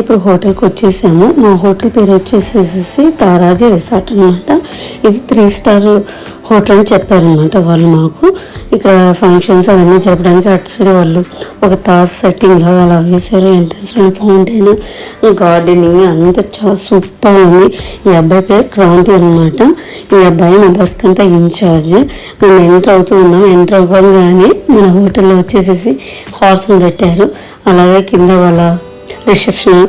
ఇప్పుడు హోటల్కి వచ్చేసాము. మా హోటల్ పేరు వచ్చేసేసి తారాజీ రిసార్ట్ అనమాట ఇది త్రీ స్టార్ హోటల్ అని చెప్పారనమాట వాళ్ళు మాకు. ఇక్కడ ఫంక్షన్స్ అవన్నీ జరపడానికి అటు సైడ్ వాళ్ళు ఒక తాజ్ సెట్టింగ్ లాగా అలా వేశారు. ఎంట్రెన్స్ ఫౌంటైన్ గార్డెనింగ్ అంతా చాలా సూపర్ ఉంది. ఈ అబ్బాయి పేరు క్రాంతి అనమాట ఈ అబ్బాయి మా బస్కి అంతా ఇన్ఛార్జ్ మేము ఎంటర్ అవుతూ ఉన్నాం. ఎంటర్ అవ్వగానే మన హోటల్లో వచ్చేసేసి హార్స్ని పెట్టారు. అలాగే కింద వాళ్ళ రిసెప్షన్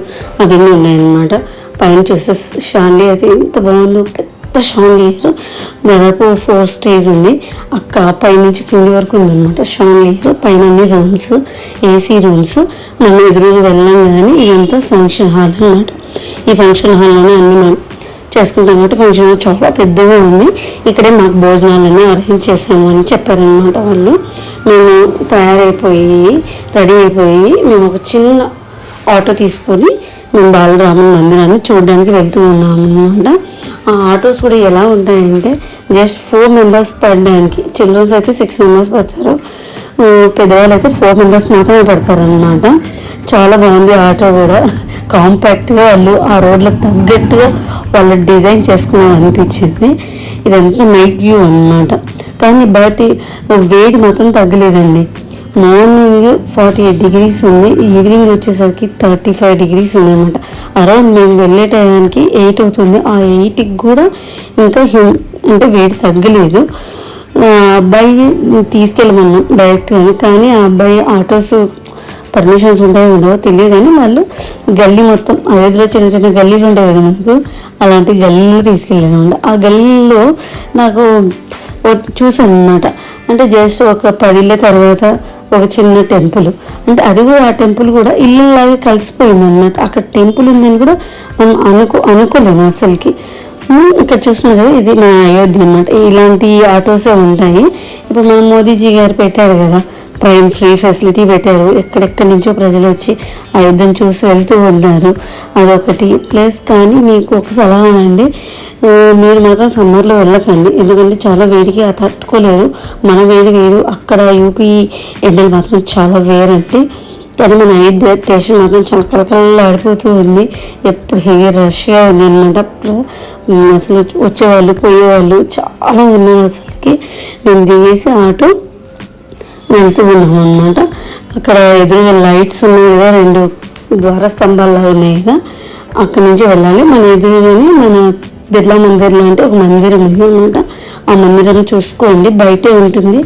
అవన్నీ ఉన్నాయన్నమాట. పైన చూస్తే షాండీ అయితే ఎంత బాగుందో పెద్ద షాన్లియర్ దాదాపు ఫోర్ స్టేజ్ ఉంది. అక్క పైనుంచి కింది వరకు ఉందన్నమాట షాండియర్ పైన అన్ని రూమ్స్ ఏసీ రూమ్స్ మనం ఎదురుగా వెళ్ళాం కానీ ఇదంతా ఫంక్షన్ హాల్ అన్నమాట. ఈ ఫంక్షన్ హాల్లోనే అన్ని మనం చేసుకుంటాం కాబట్టి ఫంక్షన్ హాల్ చాలా పెద్దగా ఉంది. ఇక్కడే మాకు భోజనాలన్నీ అరేంజ్ చేసాము అని చెప్పారనమాట వాళ్ళు. మేము తయారైపోయి రెడీ అయిపోయి మేము ఒక చిన్న ఆటో తీసుకొని మేము బాలరామన్ మందిరాన్ని చూడడానికి వెళ్తూ ఉన్నాము అనమాట ఆ ఆటోస్ కూడా ఎలా ఉంటాయంటే జస్ట్ ఫోర్ మెంబర్స్ పడడానికి చిల్డ్రన్స్ అయితే సిక్స్ మెంబర్స్ పడతారు. పెద్దవాళ్ళు అయితే ఫోర్ మెంబర్స్ మాత్రమే పడతారనమాట చాలా బాగుంది ఆటో కూడా. కాంపాక్ట్గా వాళ్ళు ఆ రోడ్లకు తగ్గట్టుగా వాళ్ళు డిజైన్ చేసుకున్నారు అనిపించింది ఇదంతా నైట్ వ్యూ అన్నమాట. కానీ బట్ వేడి మాత్రం తగ్గలేదండి. మార్నింగ్ ఫార్టీ ఎయిట్ డిగ్రీస్ ఉంది ఈవినింగ్ వచ్చేసరికి థర్టీ ఫైవ్ డిగ్రీస్ ఉంది అనమాట అరౌండ్ మేము వెళ్ళే టైంకి ఎయిట్ అవుతుంది. ఆ ఎయిట్కి కూడా ఇంకా హ్యూ- అంటే వేడి తగ్గలేదు. ఆ అబ్బాయి తీసుకెళ్ళమన్నాం డైరెక్ట్గా. కానీ ఆ అబ్బాయి ఆటోస్ పర్మిషన్స్ ఉంటాయో ఉండవో తెలియదు కానీ వాళ్ళు గల్లీ మొత్తం అయోధ్యలో చిన్న చిన్న గల్లీలు ఉంటాయి కదా మనకు అలాంటి గల్లీలో తీసుకెళ్ళాను ఆ గల్లీలో నాకు చూసాను అనమాట అంటే జస్ట్ ఒక పదిళ్ళ తర్వాత ఒక చిన్న టెంపుల్. అంటే అది కూడా ఆ టెంపుల్ కూడా ఇల్లులాగా కలిసిపోయింది అనమాట అక్కడ టెంపుల్ ఉందని కూడా మనం అనుకో అనుకోలేము అసలుకి. ఇక్కడ చూస్తున్నారు కదా ఇది మన అయోధ్య అనమాట ఇలాంటి ఆటోసే ఉంటాయి. ఇప్పుడు మన మోదీజీ గారు పెట్టారు కదా ట్రైన్ ఫ్రీ ఫెసిలిటీ పెట్టారు. ఎక్కడెక్కడి నుంచో ప్రజలు వచ్చి అయోధ్యను చూసి వెళ్తూ ఉన్నారు. అదొకటి. ప్లస్ కానీ మీకు ఒక సలహా అండి మీరు మాత్రం సమ్మర్లో వెళ్ళకండి. ఎందుకంటే చాలా వేడికి తట్టుకోలేరు. మన వేడి వేరు. అక్కడ యూపీ ఎండలు మాత్రం చాలా వేరంటే కానీ మన అయోధ్య స్టేషన్ మాత్రం చాలా కలకలలాడిపోతూ ఉంది. ఎప్పుడు హెవీ రష్గా ఉంది అనమాట అసలు వచ్చేవాళ్ళు పోయేవాళ్ళు చాలా ఉన్నారు అసలుకి. మేము దిగేసి ఆటో వెళ్తూ ఉన్నాం అనమాట అక్కడ ఎదురుగా లైట్స్ ఉన్నాయి కదా రెండు ద్వార స్తంభాలు ఉన్నాయి కదా. అక్కడి నుంచి వెళ్ళాలి. మన ఎదురుగానే మన బిర్లా మందిర్లో అంటే ఒక మందిరం ఉంది అనమాట ఆ మందిరం చూసుకోండి బయటే ఉంటుంది.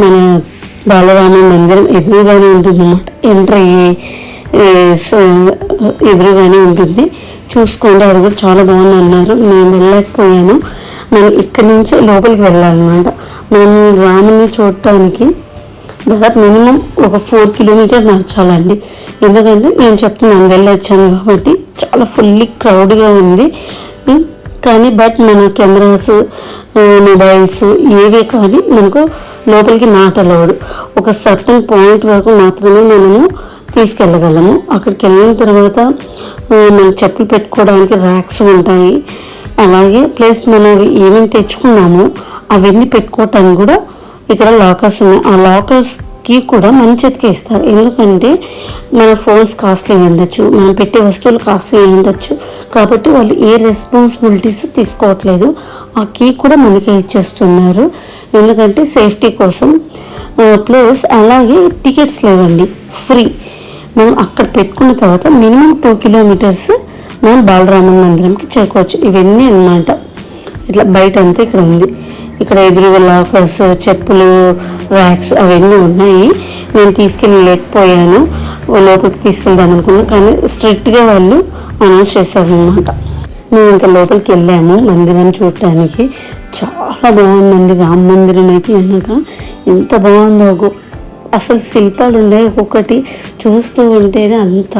మన బాలరామ మందిరం ఎదురుగానే ఉంటుంది అనమాట ఎంటర్ అయ్యి ఎదురుగానే ఉంటుంది. చూసుకోండి అది కూడా చాలా బాగుంది అన్నారు నేను వెళ్ళలేకపోయాను. మనం ఇక్కడి నుంచి లోపలికి వెళ్ళాలన్నమాట. మనం రాముని చూడటానికి దాదాపు మినిమం ఒక ఫోర్ కిలోమీటర్ నడచాలండి. ఎందుకంటే నేను చెప్తున్నాను వెళ్ళొచ్చాను కాబట్టి చాలా ఫుల్లీ క్రౌడ్గా ఉంది. కానీ బట్ మన కెమెరాస్ మొబైల్స్ ఏవే కానీ మనకు లోపలికి నాట్ అలవడు ఒక సర్టన్ పాయింట్ వరకు మాత్రమే మనము తీసుకెళ్ళగలము. అక్కడికి వెళ్ళిన తర్వాత మన మనం చెప్పులు పెట్టుకోవడానికి ర్యాక్స్ ఉంటాయి. అలాగే ప్లస్ మనం ఏమేమి తెచ్చుకున్నామో అవన్నీ పెట్టుకోవటానికి కూడా ఇక్కడ లాకర్స్ ఉన్నాయి. ఆ లాకర్స్ కి కూడా మన చేతికి ఇస్తారు. ఎందుకంటే మన ఫోన్స్ కాస్ట్లీ ఉండొచ్చు మనం పెట్టే వస్తువులు కాస్ట్లీ ఉండొచ్చు. కాబట్టి వాళ్ళు ఏ రెస్పాన్సిబిలిటీస్ తీసుకోవట్లేదు ఆ కీ కూడా మనకే ఇచ్చేస్తున్నారు. ఎందుకంటే సేఫ్టీ కోసం ప్లస్ అలాగే టికెట్స్ లేవండి ఫ్రీ. మనం అక్కడ పెట్టుకున్న తర్వాత మినిమం టూ కిలోమీటర్స్ మనం బాలరామన్ మందిరంకి చేరుకోవచ్చు. ఇవన్నీ అన్నమాట. ఇట్లా బయట అంతా ఇక్కడ ఉంది. ఇక్కడ ఎదురుగా లాకర్స్ చెప్పులు ర్యాక్స్ అవన్నీ ఉన్నాయి. నేను తీసుకెళ్ళలేకపోయాను. లోపలికి తీసుకెళ్దాం అనుకున్నాను కానీ స్ట్రిక్ట్గా వాళ్ళు అనౌన్స్ చేశారనమాట మేము ఇంకా లోపలికి వెళ్ళాము మందిరం చూడటానికి. చాలా బాగుందండి రామ మందిరం అయితే అనక ఎంత బాగుందో అసలు శిల్పాలు ఉన్నాయి ఒక్కొక్కటి చూస్తూ ఉంటేనే అంత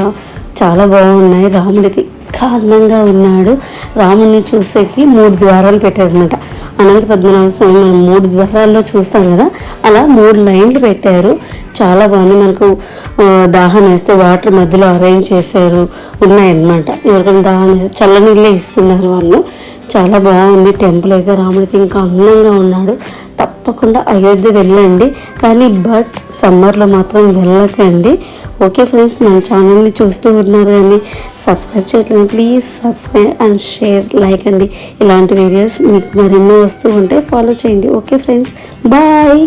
చాలా బాగున్నాయి రాముడికి. కారణంగా ఉన్నాడు. రాముడిని చూసేకి మూడు ద్వారాలు పెట్టారనమాట అనంత పద్మనాభ స్వామి మనం మూడు ద్వారాల్లో చూస్తాం కదా అలా మూడు లైన్లు పెట్టారు. చాలా బాగుంది. మనకు దాహం వేస్తే వాటర్ మధ్యలో అరేంజ్ చేశారు. ఉన్నాయన్నమాట. ఎవరికైనా దాహం వేస్తే చల్లనీళ్ళే ఇస్తున్నారు వాళ్ళు. చాలా బాగుంది. టెంపుల్ అయితే రాముడికి ఇంకా అందంగా ఉన్నాడు. తప్పకుండా అయోధ్య వెళ్ళండి. కానీ బట్ సమ్మర్లో మాత్రం వెళ్ళకండి. ఓకే ఫ్రెండ్స్ మన ఛానల్ని చూస్తూ ఉన్నారు కానీ సబ్స్క్రైబ్ చేయట్లేదు. Please subscribe and share like అండి. ఇలాంటి వీడియోస్ మీకు మరెన్నో వస్తూ ఉంటే ఫాలో చేయండి. Okay friends bye.